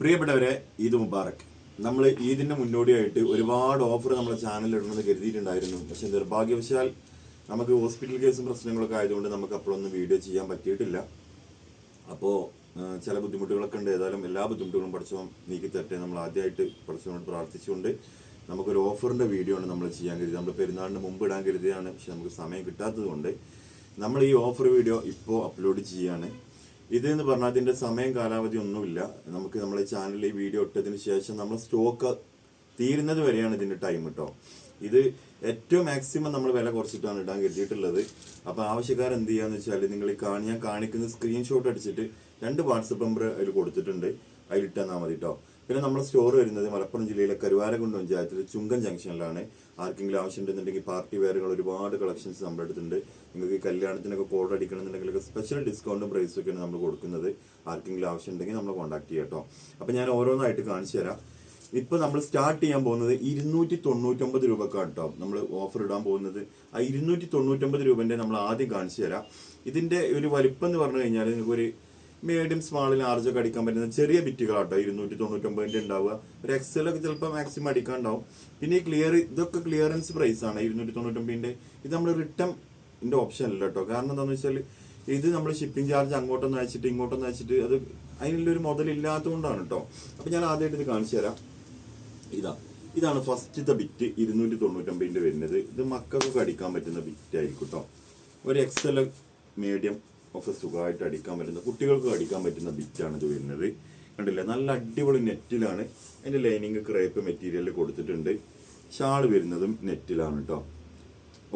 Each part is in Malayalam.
പ്രിയപ്പെട്ടവരെ ഈദ് മുബാറക്. നമ്മൾ ഈദിന്റെ മുന്നോടിയായിട്ട് ഒരുപാട് ഓഫർ നമ്മുടെ ചാനലിൽ ഇടണമെന്ന് കരുതിയിട്ടുണ്ടായിരുന്നു. പക്ഷെ നിർഭാഗ്യവശാൽ നമുക്ക് ഹോസ്പിറ്റൽ കേസും പ്രശ്നങ്ങളൊക്കെ ആയതുകൊണ്ട് നമുക്ക് അപ്പോഴൊന്നും വീഡിയോ ചെയ്യാൻ പറ്റിയിട്ടില്ല. അപ്പോൾ ചില ബുദ്ധിമുട്ടുകളൊക്കെ ഉണ്ട്. ഏതായാലും എല്ലാ ബുദ്ധിമുട്ടുകളും പഠിച്ചവൻ നീക്കി തരട്ടെ. നമ്മൾ ആദ്യമായിട്ട് പഠിച്ചവനോട് പ്രാർത്ഥിച്ചുകൊണ്ട് നമുക്കൊരു ഓഫറിന്റെ വീഡിയോ ആണ് നമ്മൾ ചെയ്യാൻ കരുതി നമ്മൾ പെരുന്നാളിന് മുമ്പ് ഇടാൻ കരുതിയാണ് പക്ഷെ നമുക്ക് സമയം കിട്ടാത്തത് നമ്മൾ ഈ ഓഫർ വീഡിയോ ഇപ്പോൾ അപ്ലോഡ് ചെയ്യാണ് ഇത് എന്ന് പറഞ്ഞാൽ അതിന്റെ സമയം കാലാവധി ഒന്നുമില്ല. നമുക്ക് നമ്മളെ ചാനലിൽ ഈ വീഡിയോ ഇട്ടതിന് ശേഷം നമ്മൾ സ്റ്റോക്ക് തീരുന്നത് വരെയാണ് ഇതിന്റെ ടൈം കേട്ടോ ഇത് ഏറ്റവും മാക്സിമം നമ്മൾ വില കുറച്ചിട്ടാണ് ഇടാൻ കരുതിയിട്ടുള്ളത്. അപ്പൊ ആവശ്യക്കാർ എന്ത് ചെയ്യാന്ന് വെച്ചാൽ നിങ്ങൾ ഈ കാണി ഞാൻ കാണിക്കുന്ന സ്ക്രീൻഷോട്ട് അടിച്ചിട്ട് രണ്ട് വാട്സപ്പ് നമ്പർ അതിൽ കൊടുത്തിട്ടുണ്ട്. അതിൽ ഇട്ടാൽ മതി കേട്ടോ പിന്നെ നമ്മുടെ സ്റ്റോർ വരുന്നത് മലപ്പുറം ജില്ലയിലെ കരുവാരകുണ്ട് പഞ്ചായത്തിൽ ചുങ്കൻ ജംഗ്ഷനിലാണ് ആർക്കെങ്കിലും ആവശ്യമുണ്ടെന്നുണ്ടെങ്കിൽ പാർട്ടി വെയറുകൾ ഒരുപാട് കളക്ഷൻസ് നമ്മുടെ അടുത്തുണ്ട്. നിങ്ങൾക്ക് കല്യാണത്തിനൊക്കെ കോഡ് അടിക്കണമെന്നുണ്ടെങ്കിൽ സ്പെഷ്യൽ ഡിസ്കൗണ്ടും പ്രൈസും ഒക്കെയാണ് നമ്മൾ കൊടുക്കുന്നത്. ആർക്കെങ്കിലും ആവശ്യം ഉണ്ടെങ്കിൽ നമ്മൾ കോൺടാക്ട് ചെയ്യാം കേട്ടോ അപ്പം ഞാൻ ഓരോന്നായിട്ട് കാണിച്ചു തരാം. ഇപ്പൊ നമ്മൾ സ്റ്റാർട്ട് ചെയ്യാൻ പോകുന്നത് ഇരുന്നൂറ്റി തൊണ്ണൂറ്റൊമ്പത് രൂപക്കാണ് കേട്ടോ നമ്മൾ ഓഫർ ഇടാൻ പോകുന്നത്. ആ ഇരുന്നൂറ്റി തൊണ്ണൂറ്റൊമ്പത് രൂപന്റെ നമ്മൾ ആദ്യം കാണിച്ചു തരാം. ഇതിന്റെ ഒരു വലിപ്പം എന്ന് പറഞ്ഞു കഴിഞ്ഞാൽ നിങ്ങൾക്ക് ഒരു മീഡിയം സ്മാളിൽ ആർജൊക്കെ അടിക്കാൻ പറ്റുന്ന ചെറിയ ബിറ്റുകളാട്ടോ ഇരുന്നൂറ്റി തൊണ്ണൂറ്റൊമ്പതിന്റെ ഉണ്ടാവുക. ഒരു എക്സലൊക്കെ ചിലപ്പോൾ മാക്സിമം അടിക്കാൻ ഉണ്ടാവും പിന്നെ ഈ ക്ലിയർ ഇതൊക്കെ ക്ലിയറൻസ് പ്രൈസ് ആണ്. ഇരുന്നൂറ്റി തൊണ്ണൂറ്റൊമ്പതിന്റെ ഇത് നമ്മൾ റിട്ടേൺ ഓപ്ഷൻ അല്ല കേട്ടോ കാരണം എന്താണെന്ന് വെച്ചാൽ ഇത് നമ്മൾ ഷിപ്പിംഗ് ചാർജ് അങ്ങോട്ടൊന്ന് അയച്ചിട്ട് ഇങ്ങോട്ടൊന്ന് അയച്ചിട്ട് അത് അതിനുള്ള ഒരു മുതലില്ലാത്തതുകൊണ്ടാണ് കേട്ടോ അപ്പൊ ഞാൻ ആദ്യമായിട്ട് ഇത് കാണിച്ചു തരാം. ഇതാ ഇതാണ് ഫസ്റ്റത്തെ ബിറ്റ് ഇരുന്നൂറ്റി തൊണ്ണൂറ്റൊമ്പതിന്റെ വരുന്നത്. ഇത് മക്കൾക്കൊക്കെ അടിക്കാൻ പറ്റുന്ന ബിറ്റ് ആയിരിക്കും കേട്ടോ ഒരു എക്സൽ മീഡിയം ഒക്കെ സുഖമായിട്ട് അടിക്കാൻ പറ്റുന്ന കുട്ടികൾക്ക് അടിക്കാൻ പറ്റുന്ന ബിറ്റാണ് ഇത് വരുന്നത്. കണ്ടില്ലേ? നല്ല അടിപൊളി നെറ്റിലാണ് അതിന്റെ ലൈനിങ് ക്രേപ്പ് മെറ്റീരിയൽ കൊടുത്തിട്ടുണ്ട്. ഷാൾ വരുന്നതും നെറ്റിലാണ് കേട്ടോ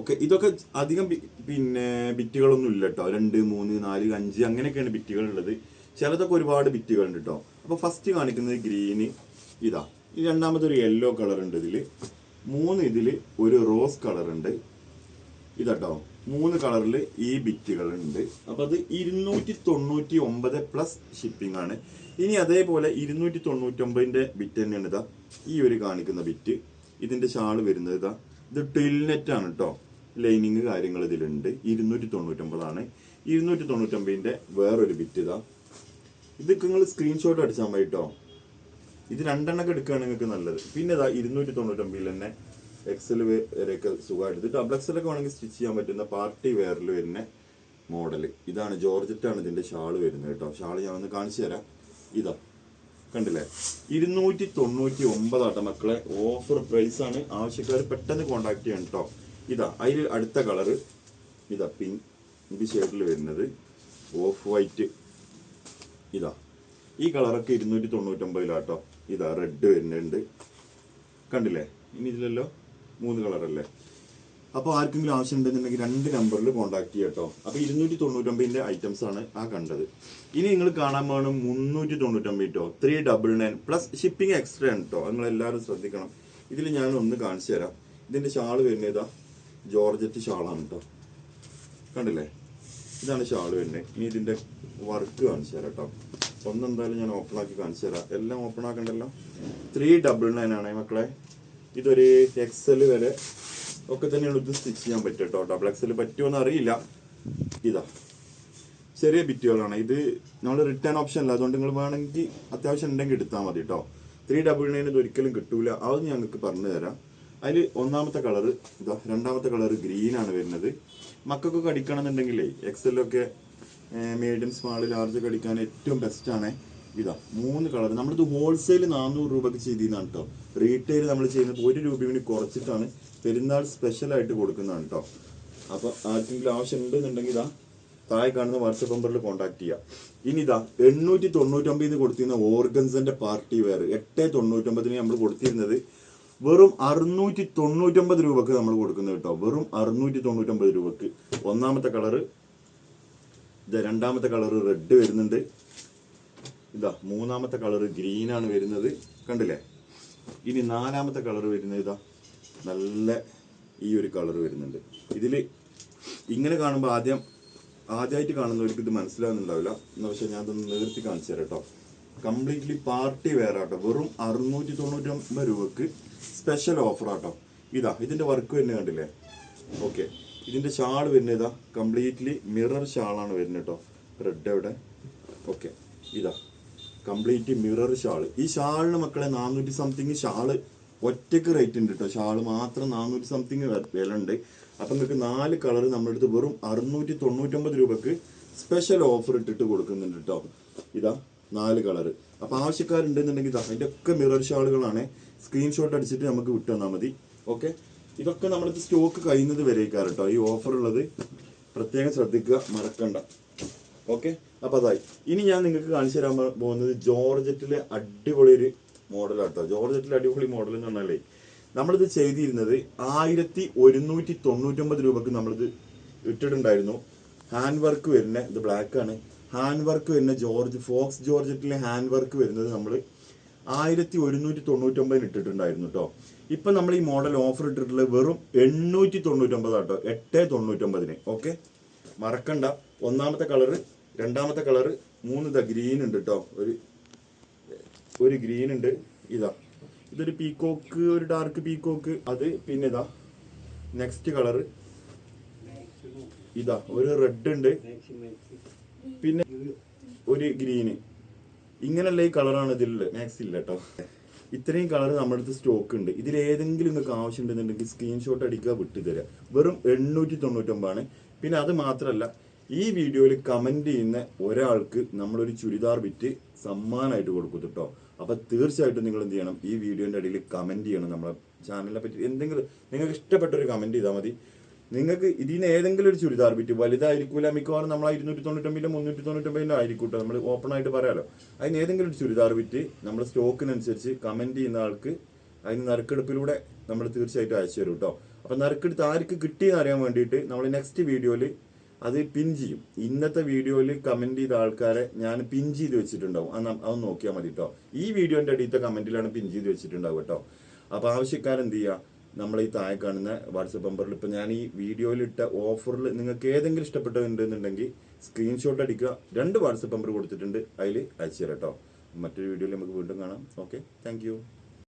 ഓക്കെ ഇതൊക്കെ അധികം പിന്നെ ബിറ്റുകളൊന്നും ഇല്ല കേട്ടോ രണ്ട് മൂന്ന് നാല് അഞ്ച് അങ്ങനെയൊക്കെയാണ് ബിറ്റുകൾ ഉള്ളത് ചിലതൊക്കെ ഒരുപാട് ബിറ്റുകൾ ഉണ്ട് കേട്ടോ അപ്പൊ ഫസ്റ്റ് കാണിക്കുന്നത് ഗ്രീന്. ഇതാ ഈ രണ്ടാമത്തെ ഒരു യെല്ലോ കളർ ഉണ്ട് ഇതിൽ. മൂന്ന് ഇതിൽ ഒരു റോസ് കളർ ഉണ്ട് ഇതാട്ടോ മൂന്ന് കളറിൽ ഈ ബിറ്റുകൾ ഉണ്ട് അപ്പൊ അത് ഇരുന്നൂറ്റി തൊണ്ണൂറ്റി ഒമ്പത് പ്ലസ് ഷിപ്പിംഗ് ആണ്. ഇനി അതേപോലെ ഇരുന്നൂറ്റി തൊണ്ണൂറ്റി ഒമ്പതിന്റെ ബിറ്റ് തന്നെയാണ് ഇതാ ഈ ഒരു കാണിക്കുന്ന ബിറ്റ് ഇതിന്റെ ഷാൾ വരുന്നത് ഇതാ. ഇത് ടെൽനെറ്റ് ആണ് കേട്ടോ ലൈനിങ് കാര്യങ്ങൾ ഇതിലുണ്ട്. ഇരുന്നൂറ്റി തൊണ്ണൂറ്റി ഒമ്പതാണ് ഇരുന്നൂറ്റി തൊണ്ണൂറ്റി ഒമ്പതിന്റെ വേറൊരു ബിറ്റ് ഇതാ. ഇത് നിങ്ങൾ സ്ക്രീൻഷോട്ട് അടിച്ചാൽ മതി കേട്ടോ ഇത് രണ്ടെണ്ണൊക്കെ എടുക്കുകയാണ് നിങ്ങൾക്ക് നല്ലത്. പിന്നെ ഇതാ ഇരുന്നൂറ്റി തൊണ്ണൂറ്റൊമ്പതിൽ തന്നെ എക്സൽ വരെയൊക്കെ സുഖമായിട്ട്. ഇത് ഡബിൾ എക്സലൊക്കെ വേണമെങ്കിൽ സ്റ്റിച്ച് ചെയ്യാൻ പറ്റുന്ന പാർട്ടി വെയറിൽ വരുന്ന മോഡൽ ഇതാണ് ജോർജറ്റാണ് ഇതിന്റെ ഷാൾ വരുന്നത് കേട്ടോ. ഷാൾ ഒന്ന് കാണിച്ചു തരാം. ഇതാ. കണ്ടില്ലേ? ഇരുന്നൂറ്റി തൊണ്ണൂറ്റി ഒമ്പതാട്ടോ മക്കളെ ഓഫർ പ്രൈസാണ് ആവശ്യക്കാർ പെട്ടെന്ന് കോണ്ടാക്ട് ചെയ്യണം കേട്ടോ ഇതാ അതിൽ അടുത്ത കളറ് ഇതാ പിങ്ക് ഷേഡിൽ വരുന്നത് ഓഫ് വൈറ്റ് ഇതാ ഈ കളറൊക്കെ ഇരുന്നൂറ്റി തൊണ്ണൂറ്റൊമ്പതിലാട്ടോ ഇതാ റെഡ് വരുന്നുണ്ട്. കണ്ടില്ലേ? ഇനി ഇതിലല്ലോ മൂന്ന് കളറല്ലേ? അപ്പോൾ ആർക്കെങ്കിലും ആവശ്യം ഉണ്ടെന്നുണ്ടെങ്കിൽ രണ്ട് നമ്പറിൽ കോൺടാക്ട് ചെയ്യാം കേട്ടോ അപ്പോൾ ഇരുന്നൂറ്റി തൊണ്ണൂറ്റൊമ്പതിന്റെ ഐറ്റംസ് ആണ് ആ കണ്ടത്. ഇനി നിങ്ങൾ കാണാൻ വേണം മുന്നൂറ്റി തൊണ്ണൂറ്റൊമ്പത് കേട്ടോ three double nine plus shipping extra ആണ് കേട്ടോ നിങ്ങൾ എല്ലാവരും ശ്രദ്ധിക്കണം. ഇതിൽ ഞാൻ ഒന്ന് കാണിച്ചു തരാം ഇതിന്റെ ഷാൾ വരുന്നത് ജോർജറ്റ് ഷാളാണ് കേട്ടോ കണ്ടില്ലേ? ഇതാണ് ഷാൾ വരുന്നത് ഇനി ഇതിന്റെ വർക്ക് കാണിച്ചു തരാം കേട്ടോ ഒന്നെന്തായാലും ഞാൻ ഓപ്പൺ ആക്കി കാണിച്ചു തരാം. എല്ലാം ഓപ്പൺ ആക്കണ്ടല്ലോ? ത്രീ ഡബിൾ നയൻ ആണ് മക്കളെ. ഇതൊരു എക്സൽ വരെ ഒക്കെ തന്നെയാണ് ഇത് സ്റ്റിച്ച് ചെയ്യാൻ പറ്റും കേട്ടോ ഡബിൾ എക്സൽ പറ്റുമോന്ന് അറിയില്ല. ഇതാ. ചെറിയ ബിറ്റുകളാണ്. ഇത് നമ്മൾ റിട്ടേൺ ഓപ്ഷൻ അല്ല. അതുകൊണ്ട് നിങ്ങൾ വേണമെങ്കിൽ അത്യാവശ്യം ഉണ്ടെങ്കിൽ എടുത്താൽ മതി കേട്ടോ ത്രീ ഡബിൾ നയൻ ഇത് ഒരിക്കലും കിട്ടൂല. അത് ഞങ്ങൾക്ക് പറഞ്ഞു തരാം അതിൽ ഒന്നാമത്തെ കളറ് ഇതാ രണ്ടാമത്തെ കളർ ഗ്രീൻ ആണ് വരുന്നത്. മക്കൾക്കൊക്കെ അടിക്കണമെന്നുണ്ടെങ്കിലേ എക്സലൊക്കെ മീഡിയം സ്മാൾ ലാർജ് അടിക്കാൻ ഏറ്റവും ബെസ്റ്റ് ആണ്. ഇതാ മൂന്ന് കളർ നമ്മളിത് ഹോൾസെയിൽ നാനൂറ് രൂപക്ക് ചെയ്തിരുന്നാണ് കേട്ടോ റീറ്റെയിൽ നമ്മൾ ചെയ്യുന്നത് ഒരു രൂപ കൂടി കുറച്ചിട്ടാണ് പെരുന്നാൾ സ്പെഷ്യൽ ആയിട്ട് കൊടുക്കുന്നതാണ് കേട്ടോ അപ്പോൾ ആർക്കെങ്കിലും ആവശ്യം ഉണ്ടെന്നുണ്ടെങ്കിൽ ഇതാ താഴെ കാണുന്ന വാട്സപ്പ് നമ്പറിൽ കോൺടാക്ട് ചെയ്യാം. ഇനി ഇതാ എണ്ണൂറ്റി തൊണ്ണൂറ്റൊമ്പതിന് കൊടുത്തിരുന്ന ഓർഗൻസിന്റെ പാർട്ടി വെയർ എട്ട് തൊണ്ണൂറ്റൊമ്പതിന് നമ്മൾ കൊടുത്തിരുന്നത് വെറും അറുന്നൂറ്റി തൊണ്ണൂറ്റൊമ്പത് രൂപക്ക് നമ്മൾ കൊടുക്കുന്നത് കേട്ടോ. വെറും അറുന്നൂറ്റി തൊണ്ണൂറ്റൊമ്പത് രൂപക്ക്. ഒന്നാമത്തെ കളറ് ഇതാ രണ്ടാമത്തെ കളറ് റെഡ് വരുന്നുണ്ട്. ഇതാ മൂന്നാമത്തെ കളറ് ഗ്രീൻ ആണ് വരുന്നത്. കണ്ടില്ലേ? ഇനി നാലാമത്തെ കളർ വരുന്നത് ഇതാ നല്ല ഈ ഒരു കളർ വരുന്നുണ്ട്. ഇതിൽ ഇങ്ങനെ കാണുമ്പോൾ ആദ്യം ആദ്യമായിട്ട് കാണുന്നവർക്ക് ഇത് മനസ്സിലാകുന്നുണ്ടാവില്ല എന്നാ പക്ഷേ ഞാൻ അതൊന്ന് നിവർത്തി കാണിച്ചു തരാം കേട്ടോ. കംപ്ലീറ്റ്ലി പാർട്ടി വെയർ ആട്ടോ. വെറും അറുന്നൂറ്റി തൊണ്ണൂറ്റി ഒമ്പത് രൂപക്ക് സ്പെഷ്യൽ ഓഫർ ആട്ടോ. ഇതാ ഇതിന്റെ വർക്ക് വരുന്നത് കണ്ടില്ലേ? ഓക്കെ ഇതിന്റെ ഷാൾ വരുന്നത് ഇതാ കംപ്ലീറ്റ്ലി മിറർ ഷാളാണ് വരുന്നത് കേട്ടോ. റെഡ് എവിടെ ഓക്കെ ഇതാ കംപ്ലീറ്റ് മിറർ ഷാൾ ഈ ഷാളിന് മക്കളെ നാനൂറ്റി സംതിങ് ഷാൾ ഒറ്റയ്ക്ക് റേറ്റ് ഉണ്ട് കേട്ടോ. ഷാൾ മാത്രം നാനൂറ്റി സംതിങ് വില ഉണ്ട് അപ്പം നിങ്ങൾക്ക് നാല് കളർ നമ്മുടെ അടുത്ത് വെറും അറുന്നൂറ്റി തൊണ്ണൂറ്റൊമ്പത് രൂപക്ക് സ്പെഷ്യൽ ഓഫർ ഇട്ടിട്ട് കൊടുക്കുന്നുണ്ട് കേട്ടോ. ഇതാ നാല് കളർ അപ്പം ആവശ്യക്കാരുണ്ടെന്നുണ്ടെങ്കിൽ ഇതാ അതിന്റെ ഒക്കെ മിറർ ഷാളുകളാണ് സ്ക്രീൻഷോട്ട് അടിച്ചിട്ട് നമുക്ക് വിട്ടു തന്നാൽ മതി. ഓക്കെ ഇതൊക്കെ നമ്മളിത് സ്റ്റോക്ക് കഴിയുന്നത് വരേക്കാറ് കേട്ടോ. ഈ ഓഫർ ഉള്ളത് പ്രത്യേകം ശ്രദ്ധിക്കുക മറക്കണ്ട. ഓക്കെ അപ്പൊ അതായി. ഇനി ഞാൻ നിങ്ങൾക്ക് കാണിച്ചു തരാൻ പോകുന്നത് ജോർജറ്റിലെ അടിപൊളി ഒരു മോഡലാട്ടോ ജോർജറ്റിലെ അടിപൊളി മോഡൽ എന്ന് പറഞ്ഞാലേ നമ്മളിത് ചെയ്തിരുന്നത് ആയിരത്തി ഒരുന്നൂറ്റി തൊണ്ണൂറ്റൊമ്പത് രൂപക്ക് നമ്മളിത് ഇട്ടിട്ടുണ്ടായിരുന്നു. ഹാൻഡ് വർക്ക് വരുന്ന ഇത് ബ്ലാക്ക് ആണ്. ഹാൻഡ് വർക്ക് വരുന്ന ജോർജ് ഫോക്സ് ജോർജറ്റിലെ ഹാൻഡ് വർക്ക് വരുന്നത് നമ്മൾ ആയിരത്തി ഒരുന്നൂറ്റി തൊണ്ണൂറ്റൊമ്പതിന് ഇട്ടിട്ടുണ്ടായിരുന്നു കേട്ടോ ഇപ്പൊ നമ്മൾ ഈ മോഡൽ ഓഫർ ഇട്ടിട്ടുള്ളത് വെറും എണ്ണൂറ്റി തൊണ്ണൂറ്റൊമ്പത് കേട്ടോ എട്ട് തൊണ്ണൂറ്റൊമ്പതിന് ഓക്കെ മറക്കണ്ട. ഒന്നാമത്തെ കളറ് രണ്ടാമത്തെ കളറ് മൂന്ന് ഇതാ ഗ്രീൻ ഉണ്ട് കേട്ടോ ഒരു ഒരു ഗ്രീൻ ഉണ്ട്. ഇതാ. ഇതൊരു പീക്കോക്ക് ഒരു ഡാർക്ക് പീക്കോക്ക് അത് പിന്നെ ഇതാ. നെക്സ്റ്റ് കളറ് ഇതാ. ഒരു റെഡ് ഉണ്ട്. പിന്നെ ഒരു ഗ്രീന് ഇങ്ങനെയുള്ള ഈ കളറാണ് ഇതിൽ മാക്സ് ഇല്ല കേട്ടോ ഇത്രയും കളർ നമ്മുടെ അടുത്ത് സ്റ്റോക്ക് ഉണ്ട്. ഇതിൽ ഏതെങ്കിലും നിങ്ങൾക്ക് ആവശ്യമുണ്ടെന്നുണ്ടെങ്കിൽ സ്ക്രീൻഷോട്ട് അടിക്കുക വിട്ടു തരാം വെറും എണ്ണൂറ്റി തൊണ്ണൂറ്റൊമ്പതാണ് പിന്നെ അത് മാത്രമല്ല ഈ വീഡിയോയിൽ കമന്റ് ചെയ്യുന്ന ഒരാൾക്ക് നമ്മളൊരു ചുരിദാർ വിറ്റ് സമ്മാനമായിട്ട് കൊടുക്കും കേട്ടോ അപ്പം തീർച്ചയായിട്ടും നിങ്ങൾ എന്ത് ചെയ്യണം? ഈ വീഡിയോന്റെ അടിയിൽ കമന്റ് ചെയ്യണം നമ്മളെ ചാനലിനെ പറ്റി. എന്തെങ്കിലും നിങ്ങൾക്ക് ഇഷ്ടപ്പെട്ട ഒരു കമന്റ് ചെയ്താൽ മതി. നിങ്ങൾക്ക് ഇതിന് ഏതെങ്കിലും ഒരു ചുരിദാർ ബിറ്റ് വലുതായിരിക്കൂല മിക്കവാറും നമ്മൾ ഇരുന്നൂറ്റി തൊണ്ണൂറ്റൊമ്പതിലും മുന്നൂറ്റി തൊണ്ണൂറ്റൊമ്പതിലും ആയിരിക്കും കേട്ടോ നമ്മൾ ഓപ്പൺ ആയിട്ട് പറയാലോ. അതിന് ഏതെങ്കിലും ഒരു ചുരിദാർ ബിറ്റ് നമ്മൾ സ്റ്റോക്കിനനുസരിച്ച് കമന്റ് ചെയ്യുന്ന ആൾക്ക് അതിന് നറുക്കെടുപ്പിലൂടെ നമ്മൾ തീർച്ചയായിട്ടും അയച്ചു തരും കേട്ടോ അപ്പൊ നറുക്കെടുത്ത് ആർക്ക് കിട്ടിയെന്ന് അറിയാൻ വേണ്ടിയിട്ട് നമ്മൾ നെക്സ്റ്റ് വീഡിയോയിൽ അത് പിൻ ചെയ്യും. ഇന്നത്തെ വീഡിയോയിൽ കമന്റ് ചെയ്ത ആൾക്കാരെ ഞാൻ പിൻ ചെയ്ത് വെച്ചിട്ടുണ്ടാവും. അത് നോക്കിയാൽ മതി കേട്ടോ ഈ വീഡിയോന്റെ അടിയത്തെ കമന്റിലാണ് പിൻ ചെയ്ത് വെച്ചിട്ടുണ്ടാവും കേട്ടോ അപ്പോൾ ആവശ്യക്കാരെന്ത് ചെയ്യുക നമ്മൾ ഈ താഴെ കാണുന്ന വാട്സപ്പ് നമ്പറിൽ ഇപ്പം ഞാൻ ഈ വീഡിയോയിൽ ഇട്ട ഓഫറിൽ നിങ്ങൾക്ക് ഏതെങ്കിലും ഇഷ്ടപ്പെട്ടുണ്ടെന്നുണ്ടെങ്കിൽ സ്ക്രീൻഷോട്ട് അടിക്കുക. രണ്ട് വാട്സപ്പ് നമ്പർ കൊടുത്തിട്ടുണ്ട്. അതിൽ അയച്ചു തരാം കേട്ടോ. മറ്റൊരു വീഡിയോയിൽ നമുക്ക് വീണ്ടും കാണാം. ഓക്കെ. താങ്ക്